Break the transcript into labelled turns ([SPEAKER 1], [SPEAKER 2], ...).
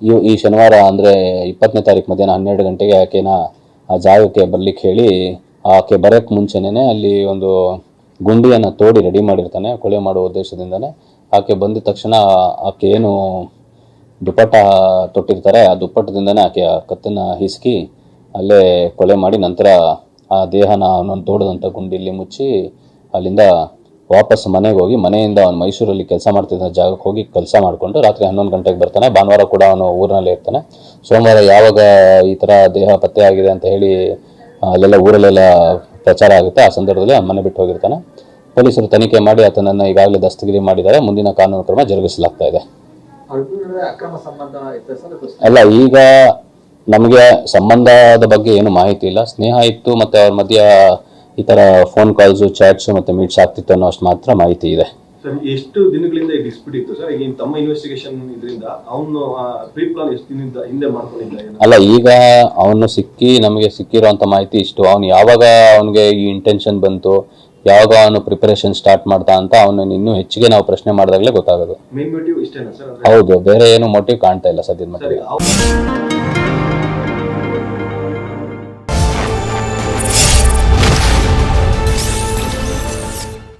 [SPEAKER 1] ಈ ಶನಿವಾರ ಅಂದರೆ ಇಪ್ಪತ್ತನೇ ತಾರೀಕು ಮಧ್ಯಾಹ್ನ ಹನ್ನೆರಡು ಗಂಟೆಗೆ ಆಕೆನ ಆ ಜಾಗಕ್ಕೆ ಬರ್ಲಿಕ್ಕೆ ಹೇಳಿ ಆಕೆ ಬರೋಕ್ಕೆ ಮುಂಚೆನೇ ಅಲ್ಲಿ ಒಂದು ಗುಂಡಿಯನ್ನು ತೋಡಿ ರೆಡಿ ಮಾಡಿರ್ತಾನೆ, ಕೊಲೆ ಮಾಡುವ ಉದ್ದೇಶದಿಂದನೇ. ಆಕೆ ಬಂದ ತಕ್ಷಣ ಆಕೆ ಏನು ದುಪ್ಪಟ್ಟ ತೊಟ್ಟಿರ್ತಾರೆ, ಆ ದುಪ್ಪಟ್ಟದಿಂದನೇ ಆಕೆ ಆ ಕತ್ತನ್ನು ಹಿಸುಕಿ ಅಲ್ಲೇ ಕೊಲೆ ಮಾಡಿ ನಂತರ ಆ ದೇಹನ ಅವನನ್ನು ತೋಡದಂಥ ಗುಂಡಿಯಲ್ಲಿ ಮುಚ್ಚಿ ಅಲ್ಲಿಂದ ವಾಪಸ್ ಮನೆಗೆ ಹೋಗಿ ಮನೆಯಿಂದ ಅವನು ಮೈಸೂರಲ್ಲಿ ಕೆಲಸ ಮಾಡ್ತಿದ್ದ ಜಾಗಕ್ಕೆ ಹೋಗಿ ಕೆಲಸ ಮಾಡಿಕೊಂಡು ರಾತ್ರಿ ಹನ್ನೊಂದು ಗಂಟೆಗೆ ಬರ್ತಾನೆ. ಭಾನುವಾರ ಕೂಡ ಅವನು ಊರಿನಲ್ಲೇ ಇರ್ತಾನೆ. ಸೋಮವಾರ ಯಾವಾಗ ಈ ಥರ ದೇಹ ಪತ್ತೆ ಆಗಿದೆ ಅಂತ ಹೇಳಿ ಅಲ್ಲೆಲ್ಲ ಊರಲ್ಲೆಲ್ಲ ಪ್ರಚಾರ ಆಗುತ್ತೆ. ಆ ಸಂದರ್ಭದಲ್ಲಿ ಅವ್ನು ಮನೆ ಬಿಟ್ಟು ಹೋಗಿರ್ತಾನೆ. ಪೊಲೀಸರು ತನಿಖೆ ಮಾಡಿ ಆತನನ್ನು ಈಗಾಗಲೇ ದಸ್ತಗಿರಿ ಮಾಡಿದ್ದಾರೆ. ಮುಂದಿನ ಕಾನೂನು ಕ್ರಮ ಜರುಗಿಸಲಾಗ್ತಾ ಇದೆ. ಅಲ್ಲ ಈಗ ನಮಗೆ ಸಂಬಂಧದ ಬಗ್ಗೆ ಏನು ಮಾಹಿತಿ ಇಲ್ಲ. ಸ್ನೇಹ ಇತ್ತು ಮತ್ತೆ ಅವ್ರ ಮಧ್ಯ ಈ ತರ ಫೋನ್ ಕಾಲ್ಸು ಚಾಟ್ಸ್ ಮತ್ತೆ ಮೀಟ್ಸ್ ಆಗ್ತಿತ್ತು ಅನ್ನೋ ಅಷ್ಟು ಮಾತ್ರ ಮಾಹಿತಿ ಇದೆ.
[SPEAKER 2] ಸರ್ ಎಷ್ಟು ದಿನಗಳಿಂದ ಈ ಡಿಸ್ಪ್ಯೂಟ್ ಇತ್ತು? ಸರ್ ಈಗ ತಮ್ಮ ಇನ್ವೆಸ್ಟಿಗೇಷನ್ ಇದರಿಂದ ಅವನು ಪ್ರೀ ಪ್ಲಾನ್ ಎಷ್ಟು ದಿನದಿಂದ ಹಿಂದೆ ಮಾಡ್ಕೊಂಡಿದ್ದ
[SPEAKER 1] ಅಲ್ಲ ಈಗ ಅವನು ಸಿಕ್ಕಿ ನಮಗೆ ಸಿಕ್ಕಿರೋಂಥ ಮಾಹಿತಿ ಇಷ್ಟು. ಅವನು ಯಾವಾಗ ಅವನಿಗೆ ಈ ಇಂಟೆನ್ಷನ್ ಬಂತು ಯಾವಾಗ ಅವನು ಪ್ರಿಪರೇಷನ್ ಸ್ಟಾರ್ಟ್ ಮಾಡ್ತಾ ಅಂತ ಅವನನ್ನು ಇನ್ನೂ ಹೆಚ್ಚಿಗೆ ನಾವು ಪ್ರಶ್ನೆ ಮಾಡಿದಾಗಲೇ ಗೊತ್ತಾಗೋದು.
[SPEAKER 2] ಮೇನ್ ಮೋಟಿವ್ ಇಷ್ಟೇನಾ ಸರ್?
[SPEAKER 1] ಹೌದು ಬೇರೆ ಏನು ಮೋಟಿವ್ ಕಾಣ್ತಾ ಇಲ್ಲ ಸದ್ಯದ ಮಟ್ಟಿಗೆ.